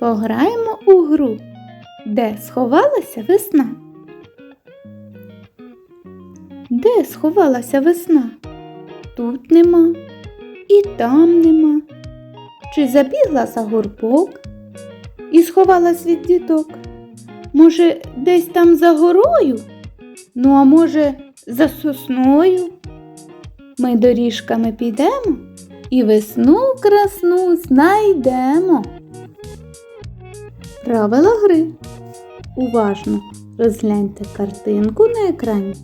Пограємо у гру, де сховалася весна. Де сховалася весна? Тут нема, і там нема. Чи забігла за горбок і сховалась від діток? Може, десь там за горою? Ну, а може, за сосною? Ми доріжками підемо і весну красну знайдемо. Правила гри. Уважно розгляньте картинку на екрані.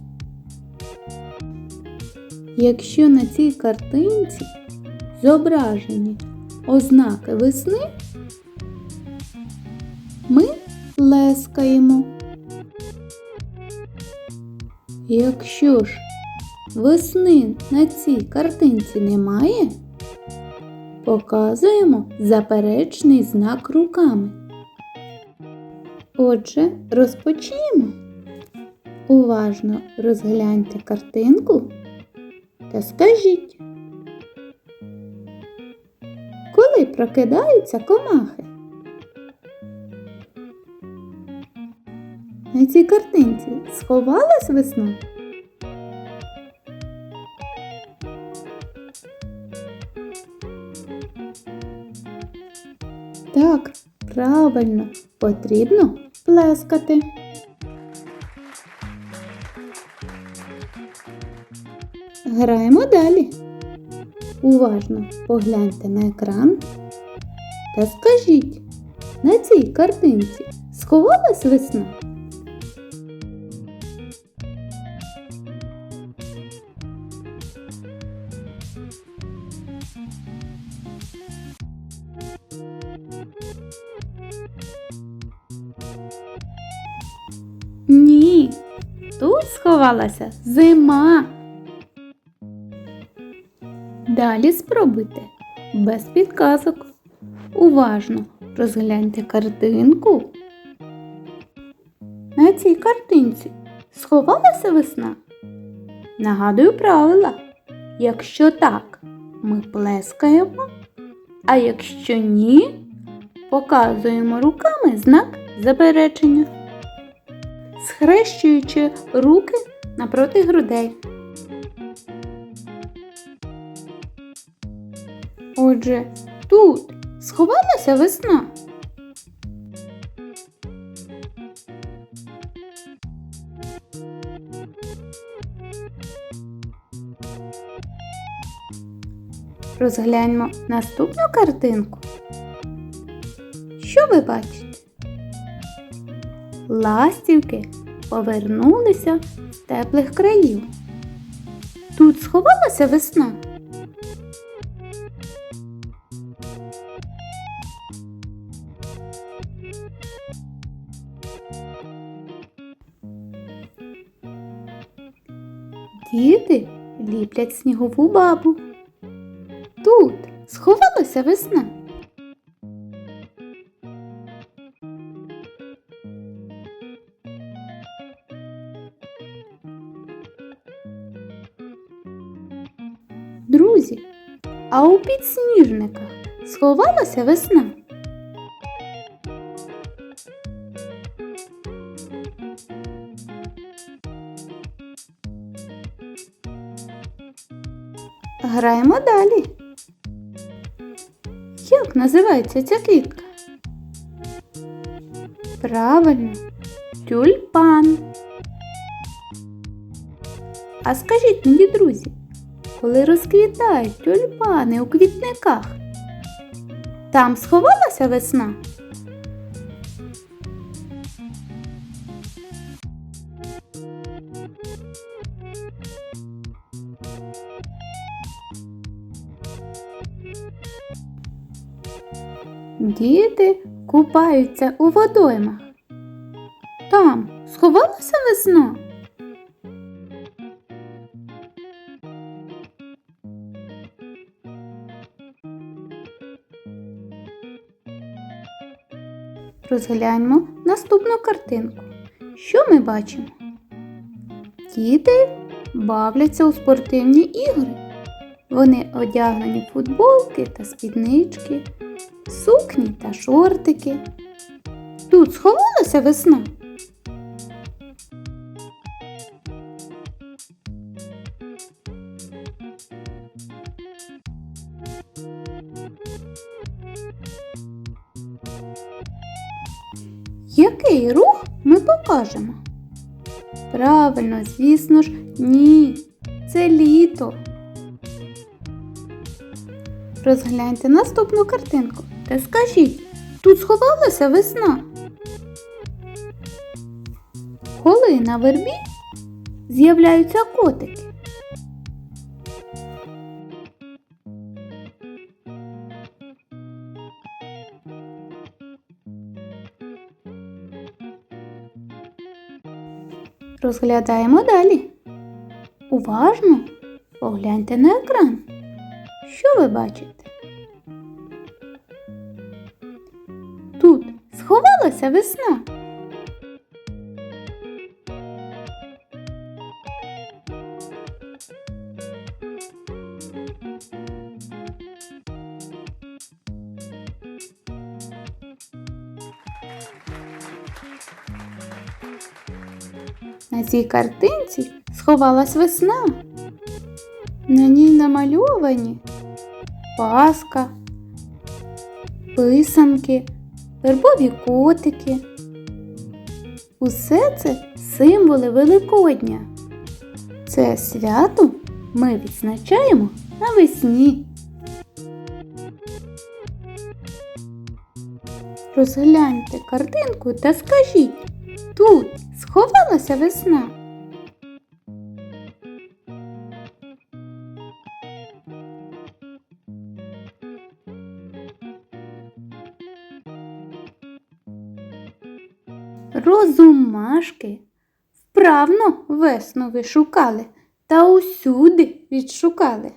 Якщо на цій картинці зображені ознаки весни, ми лескаємо. Якщо ж весни на цій картинці немає, показуємо заперечний знак руками. Отже, розпочнімо. Уважно розгляньте картинку та скажіть, коли прокидаються комахи? На цій картинці сховалась весна? Так, правильно, потрібно плескати. Граємо далі. Уважно погляньте на екран та скажіть, на цій картинці сховалась весна? Сховалася зима. Далі спробуйте без підказок. Уважно розгляньте картинку. На цій картинці сховалася весна. Нагадую правила. Якщо так, ми плескаємо, а якщо ні, показуємо руками знак заперечення схрещуючи руки напроти грудей. Отже, тут сховалася весна. Розгляньмо наступну картинку. Що ви бачите? Ластівки повернулися з теплих країв. Тут сховалася весна. Діти ліплять снігову бабу. Тут сховалася весна. Друзі, а у підсніжниках сховалася весна. Граємо далі. Як називається ця квітка? Правильно, тюльпан. А скажіть мені, друзі, коли розквітають тюльпани у квітниках. Там сховалася весна? Діти купаються у водоймах. Там сховалася весна? Розгляньмо наступну картинку. Що ми бачимо? Діти бавляться у спортивні ігри. Вони одягнені в футболки та спіднички, сукні та шортики. Тут сховалася весна. Який рух ми покажемо? Правильно, звісно ж, ні. Це літо. Розгляньте наступну картинку та скажіть, тут сховалася весна. Коли на вербі з'являються котики? Розглядаємо далі. Уважно погляньте на екран. Що ви бачите? Тут сховалася весна. На цій картинці сховалась весна. На ній намальовані паска, писанки, вербові котики. Усе це символи Великодня. Це свято ми відзначаємо навесні. Розгляньте картинку та скажіть, тут сховалася весна. Розумашки вправно весну ви шукали та усюди відшукали.